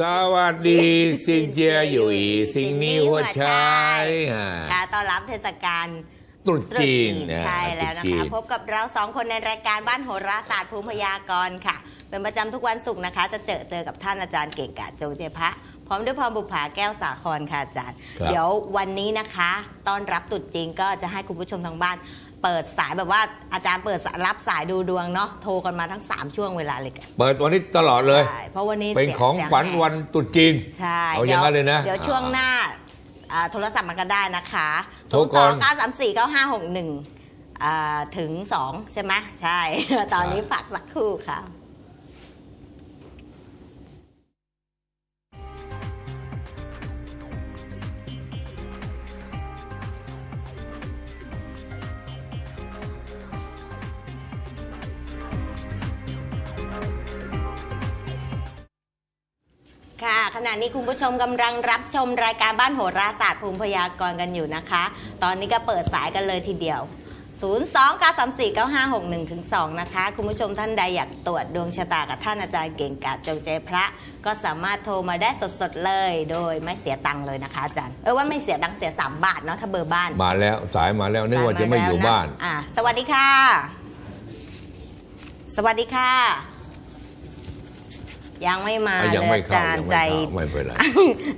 สวัสดีซินเจียอยู่อีซิงนี่หัวใช้อ่าค่ะต้อนรับเทศกาลตรุษตรุษจีนจีนนะใช่แล้วนะตรุษจีคะพบกับเราสองคนในรายการบ้านโหราศาสตร์ภูมิพยากรณ์ค่ะ เป็นประจำทุกวันศุกร์นะคะ จะเจอเจอกับท่านอาจารย์เก่งกาจจงเจพะพร้อมด้วยพรบุภาแก้วสาครค่ะอาจารย์ครับเดี๋ยววันนี้นะคะ ต้อนรับตรุษจีนก็จะให้คุณผู้ชมทางบ้าน เปิดสายแบบว่าอาจารย์เปิดสายรับสายดูดวงเนาะโทรกันมาทั้ง 3 ช่วงเวลาเลยกันเปิดวันนี้ตลอดเลย ใช่เพราะวันนี้เป็นสียของสียขวัญแห่วันตรุษจีน ใช่เอาอย่างนั้นเลยนะเดี๋ยวช่วงหน้าอ่าโทรศัพท์มากันได้นะคะโทรก่อน เก้าสามสี่เก้าห้าหกหนึ่งถึงสองใช่ไหมใช่ ตอนนี้ฝากสักครู่ค่ะ ขณะนี้คุณผู้ชมกำลังรับชมรายการบ้านโหราศาสตร์ภูมิพยากรณ์กันอยู่นะคะ ตอนนี้ก็เปิดสายกันเลยทีเดียว 0 2 9 3 4 9 5 6 1ถึง2นะคะ คุณผู้ชมท่านใดอยากตรวจดวงชะตากับท่านอาจารย์เก่งกาจจงใจพระ ก็สามารถโทรมาได้สดๆเลย โดยไม่เสียตังค์เลยนะคะอาจารย์ เออว่าไม่เสียตังค์เสีย 3 บาทเนาะถ้าเบอร์บ้านมาแล้วสายมาแล้วนึกว่าจะไม่อยู่บ้าน อ่าสวัสดีค่ะ สวัสดีค่ะ ยังไม่มาอะยังเลยไม่อาเข้าจารยัย์งใจ ไม่เข้าไม่เป็นไร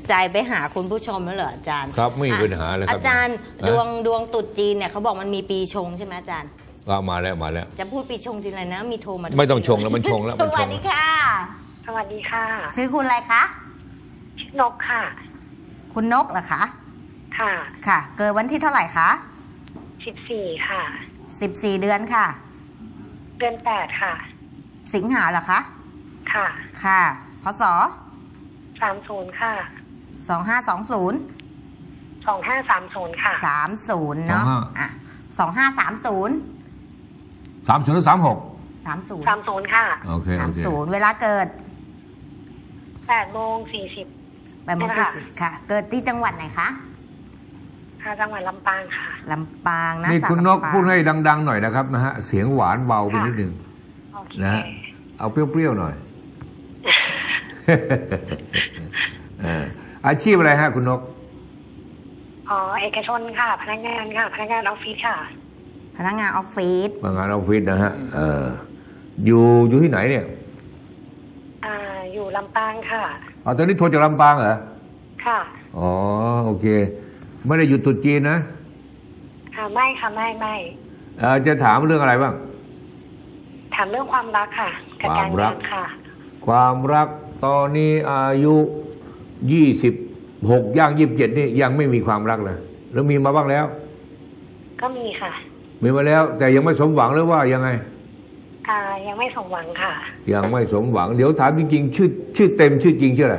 ใจไปหาคุณผู้ชมแล้วเหรออาจารย์ครับไม่มีอะปัญหาเลยครับอาจารย์ฮะดวงดวงตรุษจีนเนี่ยเขาบอกมันมีปีชงใช่ไหมอาจารย์ ก็มาแล้วมาแล้ว จะพูดปีชงทีไรนะ มีโทรมาไม่ต้องชงแล้วมันชงแล้วสมันชวัสงดีค่ะ สวัสดีค่ะชื่อคุณอะไรคะ ชื่อนกค่ะ คุณนกเหรอคะ ค่ะ ค่ะ เกิดวันที่เท่าไหร่คะ สิบสี่ค่ะ 14 เดือนค่ะ เดือนแปดค่ะ สิงหาเหรอคะ ค่ะค่ะพศสามศูนย์ค่ะ2520สองห้าสามศูนย์ค่ะ30เนาะอะ2530สามศูนย์หรือสามหกสาม30ศูนย์ค่ะโอเคโอเค30เวลาเกิดแปดโมงสี่สิบแบบโมงค่ะสี่สิบค่ะ เกิดที่จังหวัดไหนคะค่ะจังหวัดลำปางค่ะลำปางนะนี่สาวคุณนกลำปางพูดให้ดัง ๆ หน่อยนะครับนะฮะเสียงหวานเบาไปนิดนึงโอเคนะฮะเอาเปรี้ยวๆหน่อยเอออาชีพอะไรฮะคุณนก อ๋อ เอกชนค่ะ พนักงานค่ะ พนักงานออฟฟิศค่ะ พนักงานออฟฟิศมางานออฟฟิศนะฮะเอออยู่อยู่ที่ไหนเนี่ย อ่า อยู่ลำปางค่ะ อ๋อ ตอนนี้โทรจากลำปางเหรอ ค่ะ อ๋อ โอเค ไม่ได้หยุดตรุษจีนนะ ค่ะ ไม่ค่ะไม่ไม่เออจะถามเรื่องอะไรบ้าง ถามเรื่องความรักค่ะกับการความรังากนค่ะ ความรัก ตอนนี้อายุยี่สิบหกย่างยี่สิบเจ็ดนี่ยังไม่มีความรักเลยแล้วมีมาบ้างแล้ว ก็มีค่ะ มีมาแล้ว แต่ยังไม่สมหวังหรือว่ายังไง อ่า ยังไม่สมหวังค่ะ ยังไม่สมหวัง เดี๋ยวถามจริงๆชื่อชื่อเต็มชื่อจริงชื่ออะไร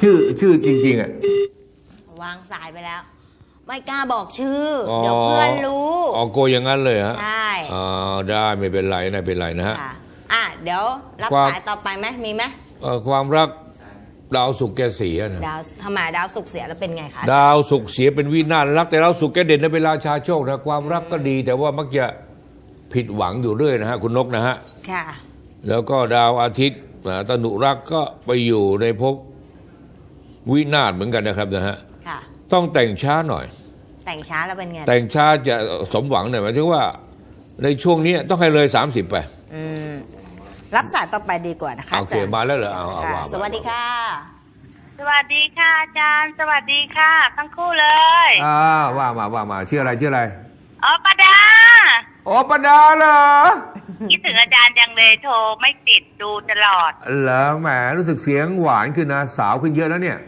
ชื่อชื่อจริง ๆอะวางสายไปแล้ว ไม่กล้าบอกชื่ออเดี๋ยวเพื่อนรู้อ๋อโกอย่างนั้นเลยฮะใช่อ๋อได้ไม่เป็นไรไม่เป็นไรนะฮะค่ะอะ เดี๋ยวรับความ สายต่อไปไหมมีไหมเอ่อความรักดาวสุกร์แกเสียนะดาวทำไมดาวสุกร์เสียแล้วเป็นไงคะ ดาวสุกร์เสียเป็นวินาศรักแต่ดาวสุกร์แกเด่นนะเป็นราชาโชคนะความรักก็ดีแต่ว่ามักจะผิดหวังอยู่เรื่อยนะฮะคุณนกนะฮะ ค่ะ แล้วก็ดาวอาทิตย์อ่าตนุรักษ์ก็ไปอยู่ในภพวินาศเหมือนกันนะครับนะฮะค่ะ ต้องแต่งช้าหน่อย แต่งช้าแล้วเป็นไง แต่งช้าจะสมหวังหน่อยหมายถึงว่าในช่วงนี้ต้องให้เลย 30 ไป อืม รับสายต่อไปดีกว่านะคะโอเคจรย์มาแล้วเหรอเอาเอาค่ะว่าสวัสดีค่ะ สวัสดีค่ะอาจารย์ สวัสดีค่ะ ทั้งคู่เลยอ่าว่ามาว่ามาชื่ออะไรชื่ออะไรอ๋อปาดาโอ้ปดาเหรอคิดถึงอาจารย์จังเลยโทรไม่ติดดูตลอดเหรอแหมรู้สึกเสียงหวานขึ้นนะสาวขึ้นเยอะแล้วเนี่ย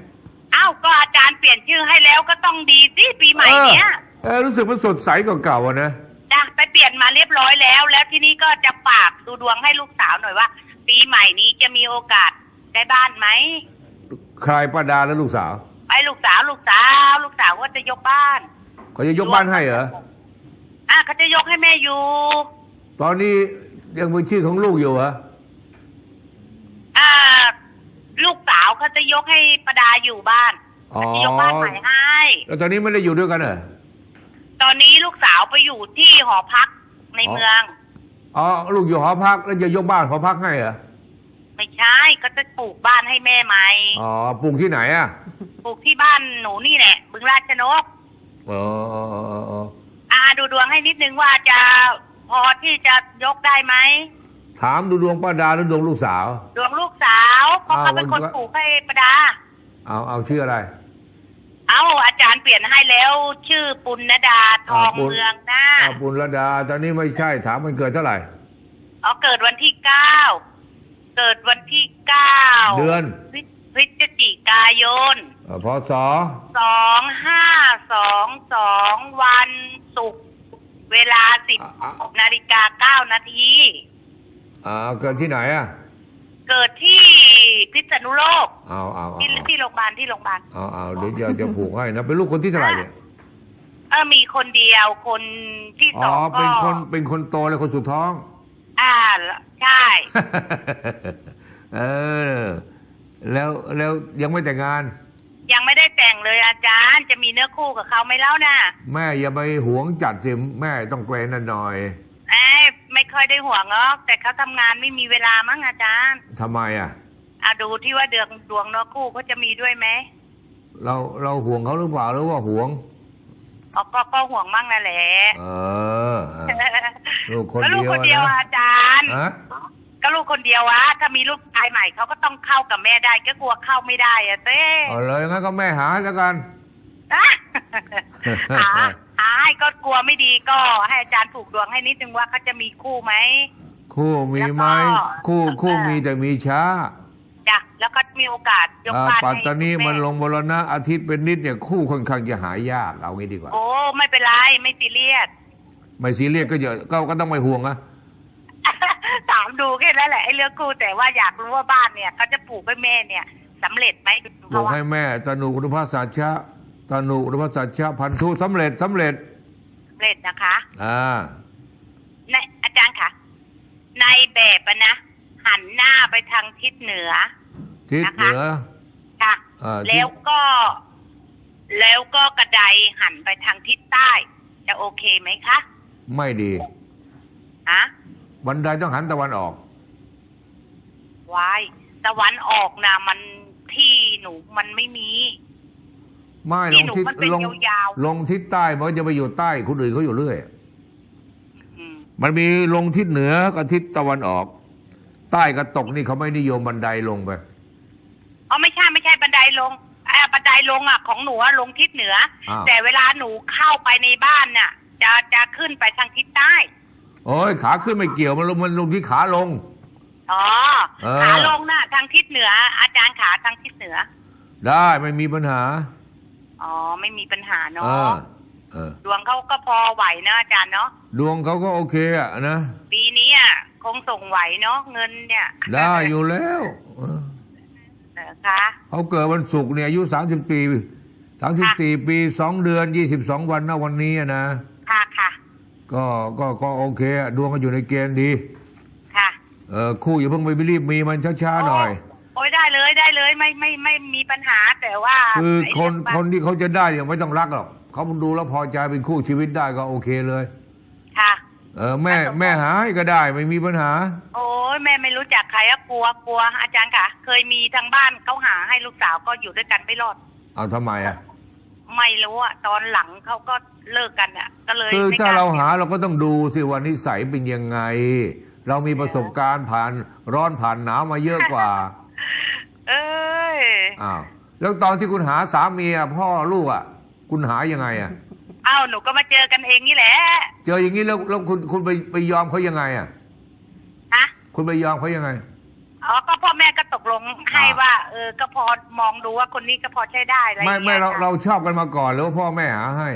อ้าวก็อาจารย์เปลี่ยนชื่อให้แล้วก็ต้องดีสิปีใหม่เนี้ยเออรู้สึกมันสดใสกว่าเก่าอะนะ จ้ะไปเปลี่ยนมาเรียบร้อยแล้ว แล้วทีนี้ก็จะฝากดูดวงให้ลูกสาวหน่อยว่า ปีใหม่นี้จะมีโอกาสได้บ้านไหมใครปดาแล้วลูกสาวไปลูกสาวลูกสาว ลูกสาวก็จะยกบ้านเขาจะยกบ้านให้เหรออะเขาจะยกให้แม่อยู่ ตอนนี้ยังเป็นชื่อของลูกอยู่เหรออ่า ลูกสาวเขาจะยกให้ประดาอยู่บ้านอ๋อเขาจะยกบ้านใหม่ให้แล้วตอนนี้ไม่ได้อยู่ด้วยกันเหรอ ตอนนี้ลูกสาวไปอยู่ที่หอพักในอ๋อเมือง อ๋อ ลูกอยู่หอพักแล้วจะยกบ้านหอพักให้เหรอช่ก็จะปลูกบ้านให้แม่ใหม่อ๋อ ปลูกที่ไหนอะ ปลูกที่บ้านหนูนี่แหละ บึงราชนก อ๋ออ๋ออ๋ออ๋ออ่าดูดวงให้นิดนึงว่าจะพอที่จะยกได้ไหม ถามดูดวงป้าดาหรือดวงลูกสาว ดวงลูกสาวเพราะอ้าวเขาเป็นคนวันปลูกให้ประดา เอาเอาชื่ออะไร เอาอาจารย์เปลี่ยนให้แล้ว ชื่อปุณณดาทองอ่าปุณเมืองนะอาปุณรดา ตอนนี้ไม่ใช่ถามมันเกิดเท่าไหร่อ๋อเกิดวันที่เก้าเกิดวันที่เก้าเดือนพฤพฤศจิกายนเอ่อพศสองห้าสองสองวันศุกร์เวลาสิบนาฬิกาเก้านาที อ่าเกิดที่ไหนอะ เกิดที่พิษณุโลกเอาเอาเอาที่ที่โรงพยาบาลที่โรงพยาบาลเอาเอาเดี๋ยวจะจะผูกให้นะเป็นลูกคนที่เท่าไหร่เนี่ยเออมีคนเดียวคนที่อ๋สอองก็เป็นคนเป็นคนโตเลยคนสุดท้อง อ่าใช่ เออ แล้วแล้วยังไม่แต่งงาน ยังไม่ได้แต่งเลยอาจารย์จะมีเนื้อคู่กับเขาไหมเล่านะแม่อย่าไปหวงจัดสิแม่ต้องเกรงนั่นหน่อยเอ้ย ไม่ค่อยได้ห่วงหรอกแต่เขาทำงานไม่มีเวลามั้งอาจารย์ทำไมอะอะดูที่ว่าเดือนดวงเนื้อคู่เขาจะมีด้วยไหมเราเราห่วงเขาหรือเปล่าหรือว่าห่วงอ๋อก็ก็ห่วงมั่งนั่นแหละเอออะลูกคนแล้วลูกเดียวคนเดียวนะอาจารย์ ฮะก็ลูกคนเดียววะถ้ามีลูกชายใหม่เขาก็ต้องเข้ากับแม่ได้ก็กลัวเข้าไม่ได้อะเต้เอาเลยงั้นก็แม่หาแล้วกันนะหา หาให้ก็กลัวไม่ดีก็ให้อาจารย์ผูกดวงให้นิดนึงว่าเขาจะมีคู่ไหม คู่มีไหมแล้วก็ คู่คู่เออมีแต่มีช้าจ้ะแล้วก็มีโอกาสยกอ่าบ้านปัตให้ตานีคุณแมันลงบรณะอาทิตย์เป็นนิดเนี่ยคู่ค่อนข้างจะหายากเอางี้ดีกว่า โอ้ไม่เป็นไรไม่ซีเรียส ไม่ซีเรียสก็เยอะก็ก็ต้องไม่ห่วงอะถามดูแค่นั้นแหละไอ้เรื่องคู่แต่ว่าอยากรู้ว่าบ้านเนี่ยเขาจะปลูกให้แม่เนี่ยสำเร็จไหมปลูกให้แม่ตนุอุปภาสัชชะ ตนุอุปภาสัชชะพันธุสำเร็จสำเร็จสำเร็จนะคะ อ่าในอาจารย์คะในแบบอะนะ หันหน้าไปทางทิศเหนือ ทิศนะคะเหนือค่ะอ่าทิศแล้วก็แล้วก็กระไดหันไปทางทิศใต้ จะโอเคไหมคะ ไม่ดีฮะบันไดต้องหันตะวันออกวายตะวันออกนะมันที่หนูมันไม่มี ไม่ลที่งหนูทิศมันเป็นลงยาวลงทิศใต้มันก็จะไปอยู่ใต้คนอื่นเขาอยู่เรื่อย ๆอืมมันมีลงทิศเหนือกับทิศตะวันออก ใต้กับตกนี่เขาไม่นิยมบันไดลงไป อ๋อไม่ใช่ไม่ใช่บันไดลงอ่าบันไดลงอะของหนูอะลงทิศเหนืออาว แต่เวลาหนูเข้าไปในบ้านน่ะ จะจะขึ้นไปทางทิศใต้ โอ้ยขาขึ้นไม่เกี่ยวมันลงมันลงที่ขาลง อ๋อเออ ขาลงน่ะ ทางทิศเหนือ อาจารย์ขาทางทิศเหนือ ได้ไม่มีปัญหา อ๋อไม่มีปัญหาเอเนาะอเออดวงเขาก็พอไหวนะอาจารย์เนาะดวงเขาก็โอเคอะนะปีนี้อะคงส่งไหวเนาะเงินเนี่ย ได้อยู่แล้วเออเออคะเขาเกิดวันศุกร์เนี่ยอายุสามสิบปีสามสิบสี่ปีสองเดือนยี่สิบสองวันนะวันนี้อะนะค่ะค่ะก็ก็ก็โอเคอะดวงก็อยู่ในเกณฑ์ดี ค่ะเออคู่อย่าเพิ่งไปรีบมีมันช้าๆหน่อย โอ้ยได้เลยได้เลยไม่ไม่ไม่มีปัญหาแต่ว่าคือไอ้คนเรื่องบ้าคนที่เขาจะได้เนี่ยไม่ต้องรักหรอกเขาดูแล้วพอใจเป็นคู่ชีวิตได้ก็โอเคเลยค่ะเออแม่แม่หาให้ก็ได้ไม่มีปัญหา โอ้ยแม่ไม่รู้จักใครอะกลัวกลัวอาจารย์ค่ะ เคยมีทางบ้านเขาหาให้ลูกสาวก็อยู่ด้วยกันไม่รอดเอาทำไมอะไม่รู้อะตอนหลังเขาก็เลิกกันอะก็เลยคือไม่ถ้ากล้เราหาเราก็ต้องดูสิว่านิสัยเป็นยังไง เรามีประสบการณ์ผ่านร้อนผ่านหนาวมาเยอะกว่า เอ้ยอ้าวแล้วตอนที่คุณหาสามีอะพ่อลูกอะคุณหายังไงอะเอ้าหนูก็มาเจอกันเองนี่แหละ เจออย่างนี้แล้วแล้วคุณคุณไปไปยอมเขายังไงอะฮะ คุณไปยอมเขายังไงอ๋อก็พ่อแม่ก็ตกลงให้อ่าว่า เออ ก็พอมองดูว่าคนนี้ก็พอใช้ได้อะไรอย่าไม่งไม่เงี้ยเราค่ะเราชอบกันมาก่อนหรือว่าพ่อแม่หาให้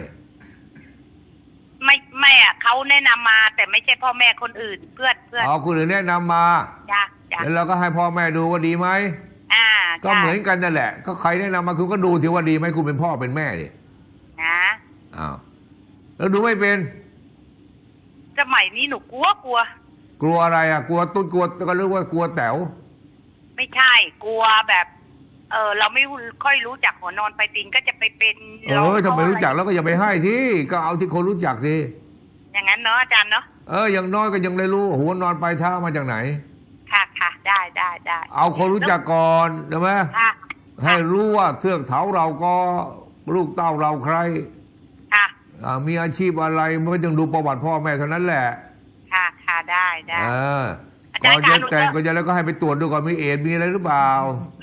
ไม่ไม่อะเขาแนะนำมา แต่ไม่ใช่พ่อแม่คนอื่นเพื่อนเพื่อนอ๋อคุณอื่นแนะนำมาจ้ะจ้ะแล้วเราก็ให้พ่อแม่ดูว่าดีไหม อ่าก็ใช่เหมือนกันนั่นแหละ ก็ใครแนะนำมาคุณก็ดูทีว่าดีไหมคุณเป็นพ่อเป็นแม่ดินะอ้าวแล้วดูไม่เป็นสมัยนี้หนูกลัวกลัว กลัวอะไรอะ กลัวตุ๊ดกลัวก็เรียกว่ากลัวแต๋วไม่ใช่ กลัวแบบ เออเราไม่ค่อยรู้จักหัวนอนไปลายตีนก็จะไปเป็นเออถ้าไม่รู้จักแล้วก็อย่าไปให้ที่ก็เอาที่คนรู้จักสิอย่างนั้นเนาะอาจารย์เนาะเอออย่างน้อยก็ยังได้รู้หัวนอนปลายเท้ามาจากไหน ค่ะค่ะได้ได้ได้เอาคนรู้จักก่อนใช่ไหมค่ะให้รู้ว่าเทือกเถาเราก็ลูกเต้าเราใครค่ะอ่ามีอาชีพอะไรไม่ต้องดูประวัติพ่อแม่เท่านั้นแหละ ค่ะค่ะได้ได้เอออาก่จารอนย์จะคะหนูแต่งจะก็จะแล้วก็ให้ไปตรวจดูก่อนมีเอดส์มีอะไรหรือเปล่า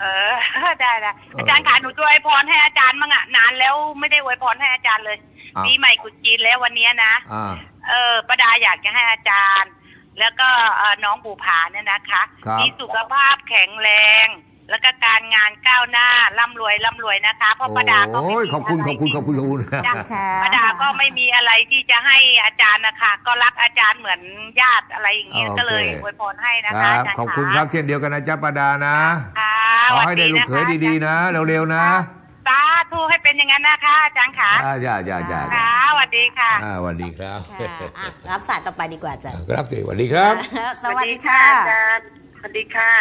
เออได้ได้อาจารย์ค่ะหนูจะอวยพรให้อาจารย์มั่งอะนานแล้วไม่ได้อวยพรให้อาจารย์เลยอ้าวปีใหม่กุดจีนแล้ววันเนี้ยนะอ่าเออประดาอยากจะให้อาจารย์ แล้วก็เอ่อน้องบูผาเนี่ยนะคะครับมีสุขภาพแข็งแรง แล้วก็การงานก้าวหน้าร่ำรวยร่ำรวยนะคะเพราะประดาก็ไม่โอ้ยมีขอบคุณะไรขอบคุณขอบคุณขอบคุณจ้ะค่ะประดาก็ไม่มีอะไรที่จะให้อาจารย์นะคะ ก็รักอาจารย์เหมือนญาติอะไรอย่างเงี้ยโอเคก็เลยอวยพรให้นะคคะรับอาจารย์ขอบคุณครับเช่นเดียวกันนะจ๊ะประดานะค่ะขอสวัสให้ได้ลูกนะคะเขยดีๆนะเร็วๆนะ สาธุให้เป็นอย่างนั้นนะคะอาจารย์ค่ะอ่าจ้าจ้าจ้าค่ะสวัสดีค่ะ อ่าสวัสดีครับค่ะอะรับสายต่อไปดีกว่าอาจ้ะครับสิสวัสดีครับ สวัสดีค่ะ อาจารย์สวัสดีค่ะ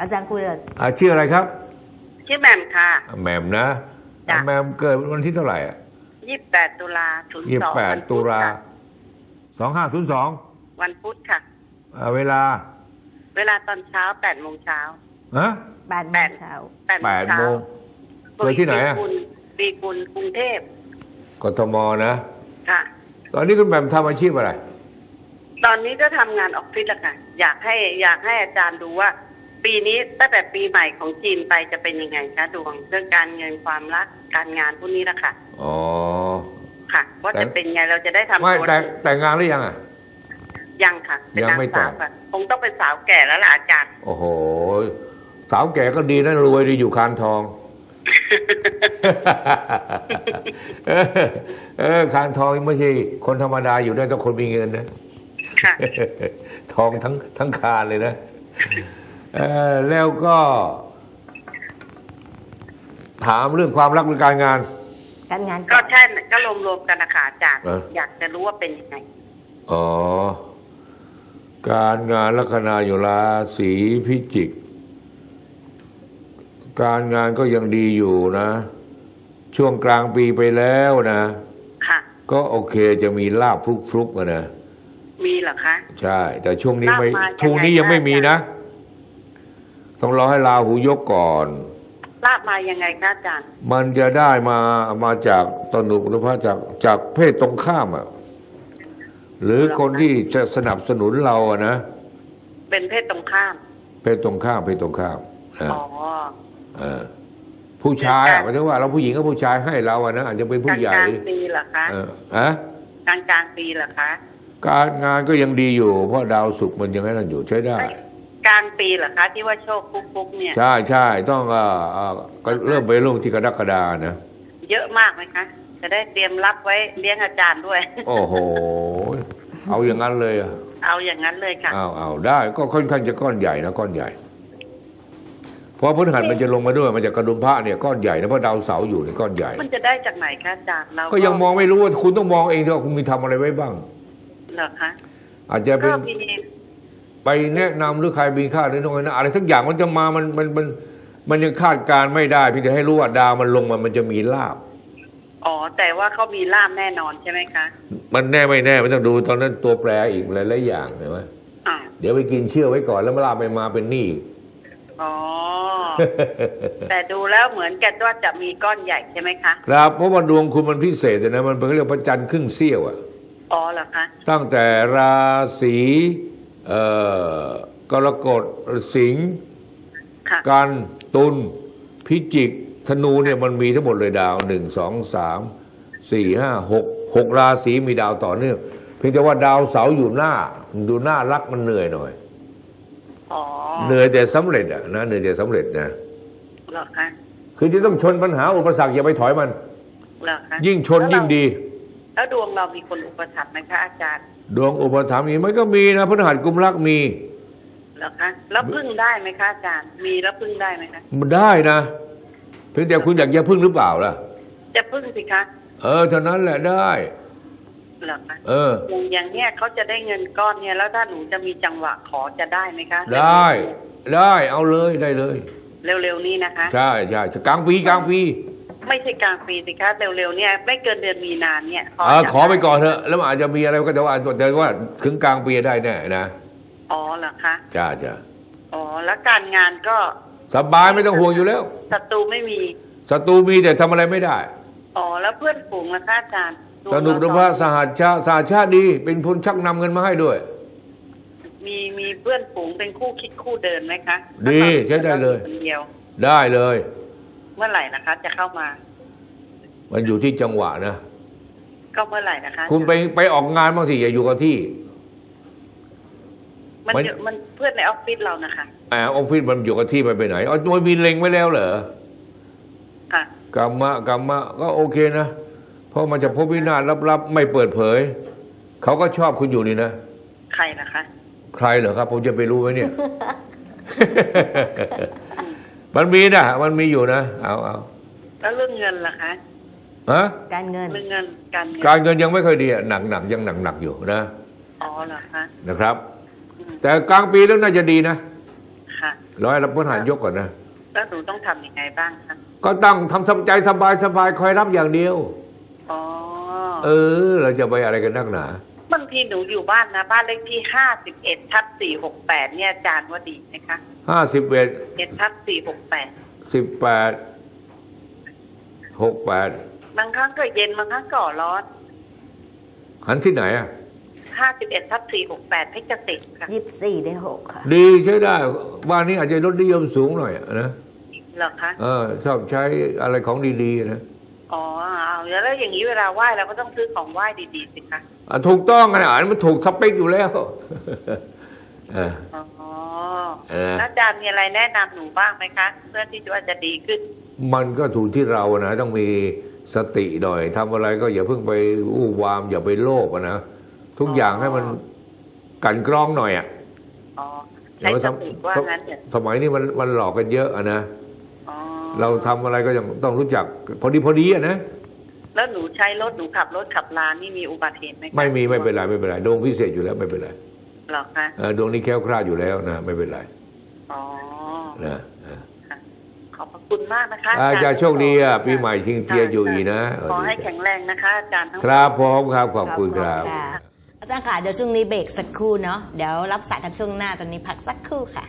อาจารย์คุยกับอ่าชื่ออะไรครับชื่อแหม่มค่ะ แหม่มนะจ้ะ แหม่มเกิดวันที่เท่าไหร่อะยี่สิบแปดตุลาศูนย์ยี่สองแปดตุลาสองห้าศูนย์สองวันพุธค่ะ เวลาเวลาตอนเช้าแปดโมงเช้าฮะแปดโมแปงดเช้าแปดโมแปงดเช้าโมง เกิดที่ไหนอะปีกุลปีกุลกรุงเทพกทมนะค่ะ ตอนนี้คุณแหม่มทำอาชีพอะไร ตอนนี้ก็ทำงานออฟฟิศแล้วค่ะอยากให้อยากให้อาจารย์ดูว่า ปีนี้ตั้งแต่ปีใหม่ของจีนไปจะเป็นยังไงคะดวงเรื่องการเงินความรักการงานพวกนี้ละค่ะอ๋อค่ะว่าจะเป็นไงเราจะได้ทำไม่ตัวแต่แต่งงานหรือยังอะยังค่ะเป็นยังนางไม่แต่สางวค่ะคงต้องเป็นสาวแก่แล้วล่ะอาจารย์ โอ้โห สาวแก่ก็ดีนะรวยดีอยู่คานทอง เออเออคานทองไม่ใช่คนธรรมดาอยู่ได้ต้องคนมีเงินนะค่ะทองทั้งทั้งคานเลยนะเออแล้วก็ ถามเรื่องความรักหรือการงาน การงานก็อนใช่ก็รวมๆกันนะคะอาจารย์เอออยากจะรู้ว่าเป็นยังไงอ๋อ การงานลัคนาอยู่ราศีพิจิก การงานก็ยังดีอยู่นะ ช่วงกลางปีไปแล้วนะ ค่ะ ก็โอเคจะมีลาบฟลุกๆอะนะมีเหรอคะ ใช่ แต่ช่วงนี้ไม่ลาบมายังไงช่วงนี้ยังไม่มีนะ ต้องรอให้ลาหูยกก่อนลาบมายังไงคะอาจารย์ มันจะได้มามาจากตนุหรือพระจากจากเพศตรงข้ามอะ หรือคนที่จะสนับสนุนเราอะนะ เป็นเพศตรงข้าม เพศตรงข้ามเพศตรงข้ามอ่าอ๋อเออ ผู้ชายอะหมายถึงว่าเราผู้หญิงกับผู้ชายให้เราอะนะอาจจะเป็นกผู้ลางใหญ่กลางปีเหรอคะเออฮะกลางกลางปีเหรอคะการงานก็ยังดีอยู่ เพราะดาวศุกร์มันยังให้นั่นอยู่ใช้ได้ กลางปีเหรอคะ ที่ว่าโชคฟุกๆเนี่ยใช่ใช่ต้องเอ่อเอ่อก็เริ่มไปลงที่กรกฎานะ เยอะมากไหมคะจะได้เตรียมรับไว้เลี้ยงอาจารย์ด้วย โอ้โห เอาอย่างนั้นเลยอะเอาอย่างนั้นเลยค่ะ เอาเอาได้ก็ค่อนข้างจะก้อนใหญ่นะก้อนใหญ่ เพราะพฤหัสมันจะลงมาด้วยมันจะกระดุมพระเนี่ยก้อนใหญ่นะเพราะดาวเสาร์อยู่ในก้อนใหญ่ มันจะได้จากไหนคะอาจารย์เราก็ยังมองไม่รู้ว่าคุณต้องมองเองด้วยว่าคุณมีทำอะไรไว้บ้างเหรอคะอาจจะเป็ก็นมีไปแนะนำหรือใครมีค่าหรือน้อยนะอะไรสักอย่างมันจะมามันมันมันมันยังคาดการณ์ไม่ได้เพียงแต่ให้รู้ว่าดาวมันลงมามันจะมีลาบอ๋อแต่ว่าเขามีล่ามแน่นอนใช่ไหมคะ มันแน่ไม่แน่ไม่ต้องดูตอนนั้นตัวแปรอีกหลายๆอย่างเห็นไหมอ่าเดี๋ยวไปกินเชื่อไว้ก่อนแล้วมาลาบไปมาเป็นหนี้ อีกอ๋อ แต่ดูแล้วเหมือนกันว่าจะมีก้อนใหญ่ใช่ไหมคะ ครับ เพราะว่าดวงคุณมันพิเศษนะ มันเป็นเขาเรียกพระจันทร์ครึ่งเสี้ยวอะอ๋อเหรอคะ ตั้งแต่ราศีเอ่อกรกฎสิงห์ค่ะกันตุลพิจิกธนูเนี่ยมันมีทั้งหมดเลยดาวหนึ่งสองสามสี่ห้าหกหกราศีมีดาวต่อเนื่องเพียงแต่ว่าดาวเสาร์อยู่หน้า ดูหน้ารักมันเหนื่อยหน่อยอ๋อ เหนื่อยแต่สำเร็จอะนะเหนื่อยแต่สำเร็จนะเหรอคะคือจะต้องชนปัญหาอุปสรรคอย่าไปถอยมันเหรอคะยิ่งชนยิ่งดี แล้วดวงเรามีคนอุปถัมภ์ไหมคะอาจารย์ ดวงอุปถัมภ์มีไหมันก็มีนะพฤหัสกุมรักมีเหรอคะแล้วพึ่งได้ไหมคะอาจารย์ มีแล้วพึ่งได้ไหมคะมันได้นะเพียงแต่คุณอยากจะพึ่งหรือเปล่าล่ะ จะพึ่งสิคะ เออเท่านั้นแหละได้เหรอคะเอออย่างอย่างเนี้ยเขาจะได้เงินก้อนเนี่ยแล้วถ้าหนูจะมีจังหวะขอจะได้ไหมคะ ได้ ได้เอาเลยได้เลย เร็วๆนี้นะคะ ใช่ใช่กลางปีกลางปีไม่ใช่กลางปีสิคะเร็วๆเนี่ยไม่เกินเดือนมีนาเนี่ยเออจะขอไปก่อนเถอะแล้วมันอาจจะมีอะไรก็แต่ว่าแต่ว่าถึงกลางปีได้แน่นะอ๋อเหรอคะจ้าจ้าอ๋อแล้วการงานก็สบายไม่ต้องห่วงอยู่แล้วศัตรูไม่มีศัตรูมีแต่ทำอะไรไม่ได้ อ๋อแล้วเพื่อนฝูงล่ะคะอาจารย์ดวง สนุกเรานะพระสหัสชาสหชาติดี เป็นคนชักนำเงินมาให้ด้วย มีมีเพื่อนฝูงเป็นคู่คิดคู่เดินไหมคะดีถ้าตอนใช้ได้เลยคนเดียว ได้เลย เมื่อไหร่นะคะ จะเข้ามา มันอยู่ที่จังหวะนะก็เมื่อไหร่นะคะ คุณไปไปออกงานบางทีอย่าอยู่กับที่ มันมันเยอะมันเพื่อนในออฟฟิศเรานะคะแอบออฟฟิศมันอยู่กับที่มันไปไหนอ๋อมันมีเล็งไว้แล้วเหรอค่ะกรรมะกรรมะก็โอเคนะ เพราะมันจะพบวินาศลับๆ ไม่เปิดเผย เขาก็ชอบคุณอยู่นี่นะ ใครนะคะ ใครเหรอครับ ผมจะไปรู้ไหมเนี่ย มันมีนะมันมีอยู่นะเอาเอาแล้วเรื่องเงินล่ะคะฮะการเงินเรื่องเงินการเงินการเงินยังไม่ค่อยดีอะหนักหนักยังหนักหนักอยู่นะอ๋อเหรอคะนะครับอืมแต่กลางปีแล้วน่าจะดีนะค่ะร้อยรับพลฐานยกก่อนนะแล้วหนูต้องทำยังไงบ้างคะก็ตั้งทำสบใจสบายสบายคอยรับอย่างเดียวอ๋อ เออ เราจะไปอะไรกันนักหนาบางทีหนูอยู่บ้านนะ บ้านเลขที่ห้าสิบเอ็ดทับสี่หกแปดเนี่ยอาจารย์ว่าดีไหมคะห้าสิบเอ็ดเอ็ดทับสี่หกแปดสิบแปดหกแปดบางครั้งก็เย็นบางครั้งก็ร้อนหันที่ไหนอะห้าสิบเอ็ดทับสี่หกแปดเพชรเกษมค่ะยี่สิบสี่ได้หกค่ะ ดีใช้ได้บ้านนี้อาจจะลดนิยมสูงหน่อยอะนะเหรอคะเออชอบใช้อะไรของดีๆนะ อ๋อเอาแล้วอย่างนี้เวลาไหว้เราก็ต้องซื้อของไหว้ดีๆสิคะอะถูกต้องนะอ่านมันถูกสเปคอยู่แล้วเอออ๋อเออแล้วอาจารย์มีอะไรแนะนำหนูบ้างไหมคะ เพื่อที่ว่าจะดีขึ้น มันก็ถูกที่เรานะต้องมีสติหน่อยทำอะไรก็อย่าเพิ่งไปอู้วาม อย่าไปโลภอะนะทุกอย่างให้มันกลันกรองหน่อยอะอ๋อใช้สติว่างั้นเถอะสมัยนี้มันมันหลอกกันเยอะอะนะอ๋อ เราทำอะไรก็ยังต้องรู้จักพอดีพอดีอะนะแล้วหนูใช้รถหนูขับรถขับลานี่มีอุบัติเหตุไหมคะไม่มีไม่เป็นไรไม่เป็นไรดวงพิเศษอยู่แล้วไม่เป็นไรเหรอคะเออดวงนี้แคล้วคลาดอยู่แล้วนะไม่เป็นไรอ๋อนะเออค่ะขอบพระคุณมากนะคะอาจารย์โชคดีอะปีใหม่ชิงเทียนอยู่อีกนะขอให้แข็งแรงนะคะอาจารย์ทั้งครับพร้อมครับขอบคุณครับค่ะอาจารย์ค่ะเดี๋ยวช่วงนี้เบรกสักครู่เนาะเดี๋ยวรับสายกันช่วงหน้าตอนนี้พักสักครู่ค่ะ